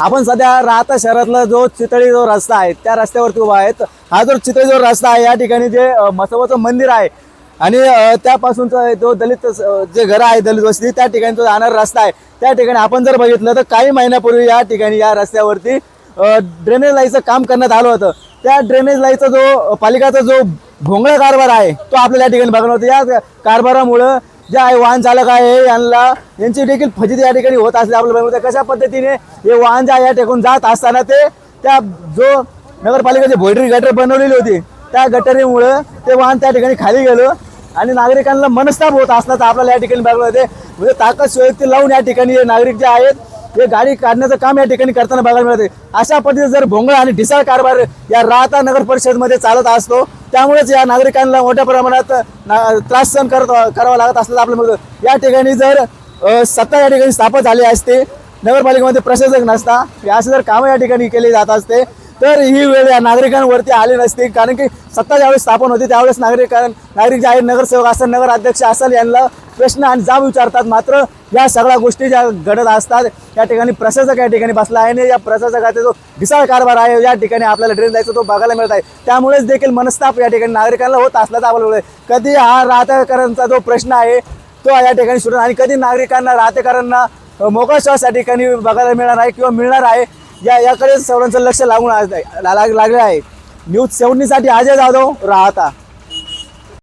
आपण सध्या राहता शहरातला जो चितळी जो रस्ता आहे त्या रस्त्यावरती उभा आहेत. हा जो चितळी जो रस्ता आहे या ठिकाणी जे अ, मंदिर आहे आणि त्यापासूनचा जो दलित जे घर आहे दलित वस्ती त्या ठिकाणी जो जाणारा रस्ता आहे त्या ठिकाणी आपण जर बघितलं तर काही महिन्यापूर्वी या ठिकाणी या रस्त्यावरती ड्रेनेज लाईचं काम करण्यात आलं होतं. त्या ड्रेनेज लाईचा जो पालिकाचा जो भोंगळा कारभार आहे तो आपल्याला या ठिकाणी बघणार होता या कारभारामुळं जे आहे वाहन चालक आहे यांना यांची देखील फजिती या ठिकाणी होत असते आपल्याला बघायला कशा पद्धतीने हे वाहन जे आहे या टेकून जात असताना ते त्या जो नगरपालिकेची भोयटरी गटर बनवलेली होती त्या गटरीमुळं ते वाहन त्या ठिकाणी खाली गेलं आणि नागरिकांना मनस्ताप होत असल्याचं आपल्याला या ठिकाणी बघायला होते म्हणजे ताकद सुयोक्ती लावून या ठिकाणी हे नागरिक जे आहेत हे गाडी काढण्याचं काम या ठिकाणी करताना बघायला मिळते. अशा पद्धतीने जर भोंगळ आणि ढिसाळ कारभार या राहता नगर परिषदमध्ये चालत असतो त्यामुळेच या नागरिकांना मोठ्या प्रमाणात ना- त्रास सहन करत करावा लागत असल्याचं आपल्याला मिळतं या ठिकाणी जर सत्ता या ठिकाणी स्थापन झाली असते नगरपालिकेमध्ये प्रशासक नसता असे जर कामं या ठिकाणी केली जात असते तर ही वेळ या नागरिकांवरती आली नसती कारण की सत्ता ज्यावेळेस स्थापन होती त्यावेळेस नागरिक नागरिक जे आहेत नगरसेवक असेल नगर अध्यक्ष असेल यांना प्रश्न आणि जाब विचारतात. मात्र या सगळ्या गोष्टी ज्या घडत असतात या ठिकाणी प्रशासक या ठिकाणी बसला आहे आणि या प्रशासकाचा जो विशाळ कारभार आहे या ठिकाणी आपल्याला ड्रेन जायचं तो बघायला मिळत आहे. त्यामुळेच देखील मनस्ताप या ठिकाणी नागरिकांना होत असल्याचं आपल्याला आहे. कधी हा राहतेकरांचा जो प्रश्न आहे तो या ठिकाणी सुरू आणि कधी नागरिकांना राहतेकरांना मोकळा श्वास या ठिकाणी बघायला मिळणार आहे किंवा मिळणार आहे या याकडे सर्वांचं लक्ष लागून लागलं लाग- लागले आहे. न्यूज सेवनीसाठी अजय जाधव राहता.